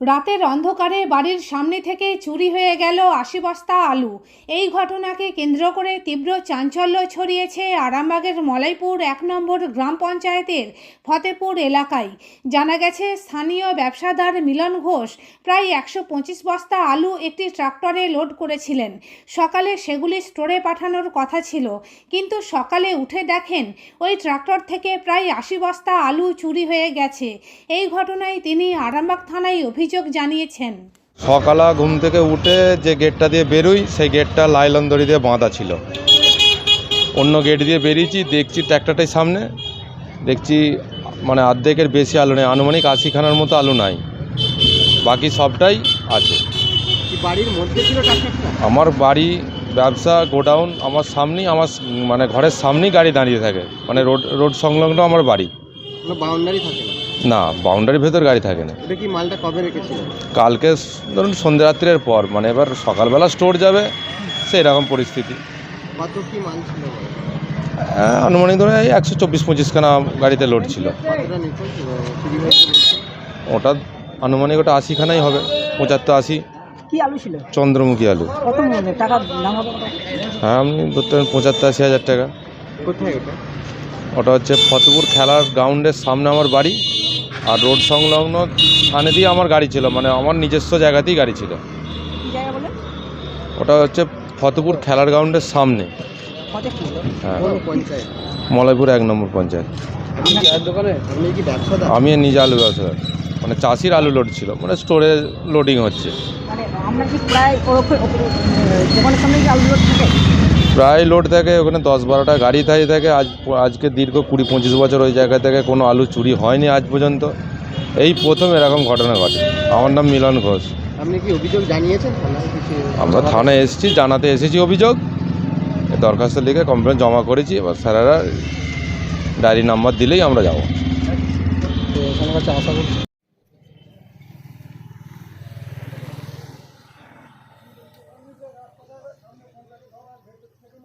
রাতের অন্ধকারে বাড়ির সামনে থেকে চুরি হয়ে গেল আশি বস্তা আলু। এই ঘটনাকে কেন্দ্র করে তীব্র চাঞ্চল্য ছড়িয়েছে আরামবাগের মলাইপুর এক নম্বর গ্রাম পঞ্চায়েতের ফতেপুর এলাকায়। জানা গেছে, স্থানীয় ব্যবসাদার মিলন ঘোষ প্রায় একশো পঁচিশ বস্তা আলু একটি ট্রাক্টরে লোড করেছিলেন। সকালে সেগুলি স্টোরে পাঠানোর কথা ছিল, কিন্তু সকালে উঠে দেখেন, ওই ট্রাক্টর থেকে প্রায় আশি বস্তা আলু চুরি হয়ে গেছে। এই ঘটনায় তিনি আরামবাগ থানায় অভিযোগ জানিয়েছেন। সকালা ঘুম থেকে উঠে যে গেটটা দিয়ে বেরোই সেই গেটটা লাইলন দড়ি দিয়ে বাঁধা ছিল। অন্য গেট দিয়ে বেরিয়েছি দেখছি ট্র্যাক্টরটাই সামনে। দেখছি মানে অর্ধেকের বেশি আলু নেই আনুমানিক আশিখানার মতো আলু নাই। বাকি সবটাই আছে। বাড়ির মধ্যে ছিল আমার বাড়ি ব্যবসা গোডাউন আমার সামনেই আমার মানে ঘরের সামনেই গাড়ি দাঁড়িয়ে থাকে। মানে রোড রোড সংলগ্ন আমার বাড়ি। বাউন্ডারি থাকে না? না বাউন্ডারির ভেতর গাড়ি থাকে না। ওটা কি মালটা কবে রেখেছিল? কালকে ধরুন সন্ধ্যে রাত্রের পর মানে এবার সকালবেলা স্টোর যাবে সেই রকম পরিস্থিতি। কত কি মাল ছিল? হ্যাঁ, আনুমানিক ধরে এই একশো চব্বিশ পঁচিশখানা গাড়িতে লোড ছিল? ওটা আনুমানিক ওটা আশিখানাই হবে পঁচাত্তর আশি। কি আলু ছিল? চন্দ্রমুখী আলু। কত টাকা দাম হবে হ্যাঁ আপনি ধরতে পারেন পঁচাত্তর আশি হাজার টাকা। কোথায় ওটা? ওটা হচ্ছে ফতেপুর খেলার গ্রাউন্ডের সামনে আমার বাড়ি। আর রোড সংলগ্ন স্থানে দিয়ে আমার গাড়ি ছিল মানে আমার নিজস্ব জায়গাতেই গাড়ি ছিল। ওটা হচ্ছে ফতেপুর খেলার গ্রাউন্ডের সামনে। হ্যাঁ। মলয়পুর এক নম্বর পঞ্চায়েত। আমি নিজে আলু ব্যবসা মানে চাষির আলু লোড ছিল মানে স্টোরে লোডিং হচ্ছে। মানে আমরা কি প্রায় ওর ওপরে ওপরে, আহ, দোকানের সামনে আলু লোড থাকে? প্রায় লোড থাকে ওখানে দশ বারোটা গাড়ি থাকে থাকে। আজ আজকে দীর্ঘ কুড়ি পঁচিশ বছর ওই জায়গা থেকে কোনো আলু চুরি হয়নি আজ পর্যন্ত। এই প্রথম এরকম ঘটনা ঘটে। আমার নাম মিলন ঘোষ। আপনি কি অভিযোগ জানিয়েছেন? আমরা থানায় এসেছি জানাতে এসেছি অভিযোগ। এই দরখাস্ত লিখে কমপ্লেন জমা করেছি এবার স্যারেরা ডায়েরি নাম্বার দিলেই আমরা যাব।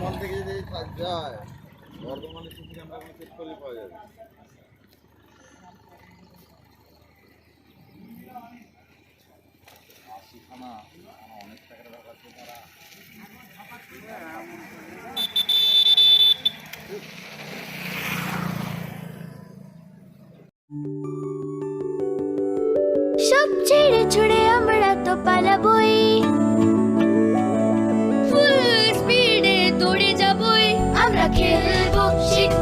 বর্ধমান থেকে যদি যায় বর্ধমানে সিসি চেক করলে পাওয়া যাবে। সব ছেড়ে ছুড়ে আমরা তো পালাবই।